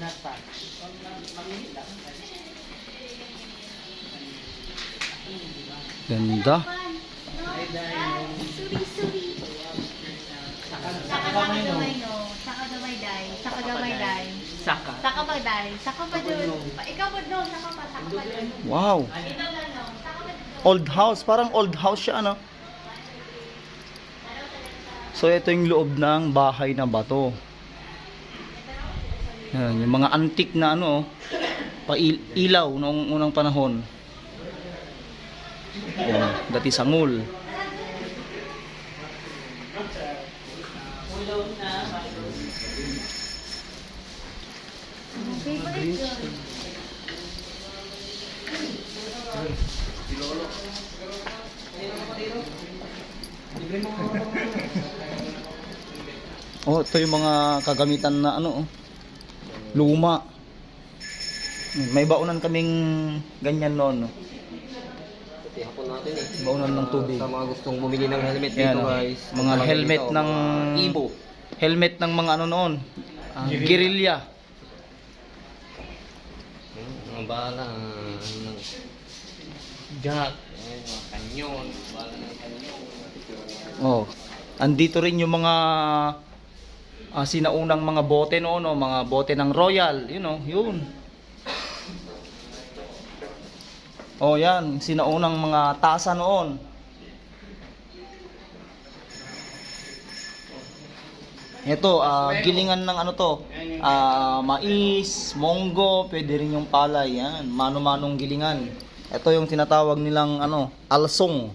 Binata. Manghila. Ganda. Saka gamay no. Saka gamay day. Saka gamay day. Saka. Saka ba day? Saka ba dun? Pa- Ikaw ba no? Saka pa. Saka pa dun. Wow. Old house. Parang old house siya, ano? So, ito yung loob ng bahay na bato. Yan, yung mga antik na ano, pa ilaw noong unang panahon. Yan, dati yun. Oh, ito yung mga kagamitan na ano, oh, luma. May baunan kaming ganyan noon. hapon natin eh. Baunan ng tubig. Sa mga gustong bumili ng helmet Yan, dito guys. Mga helmet dito, ng mga Ibo. helmet ng mga ano noon. Ah, guerrilla. Hmm, Mga bala. ah, ng jack. Mga kanyon. Bala ng kanyon. Oh. Andito rin yung mga ah, sinaunang mga bote noon, oh, mga bote ng Royal, you know, yun. Oh, yan, sinaunang mga tasa noon. Ito, ah, gilingan ng ano to, ah, mais, monggo, pwede rin yung palay, yan, mano-manong gilingan. Ito yung tinatawag nilang ano, alsong.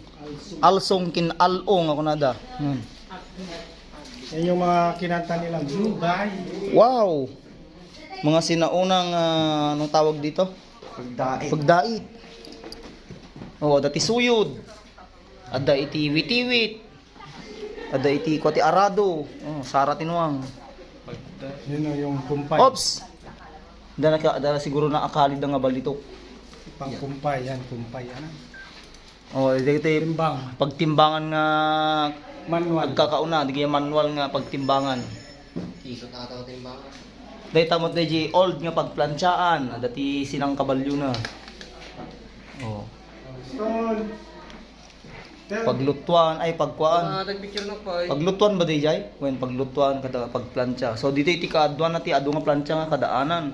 Alsong kin along ako nada. Hmm. Yan yung mga kinanta nilang Blue Guy. Wow. Mga sinaunang ah, anong tawag dito? Pagdaig. Pagdait. Oh, dati suyod. Ada iti witiwit. Ada iti kwati arado. Oh, sara tinuang. Yun o, yung kumpay. Ops. Dala ka dala siguro na akali nga balitok. Pang kumpay, yan, kumpay. Ano? Oh, iti iti Timbang. pagtimbangan nga Manual. pagkakauna, di manual nga pagtimbangan. Isot na ba? Dahil tamot na di old nga pagplansyaan. Dati sinang kabalyo na. Oh. Stone. Paglutuan, ay pagkuan. Eh. Paglutuan ba di jay? When paglutuan kada pagplantsa. So dito iti kaadwan na ti adu nga plantsa nga kadaanan.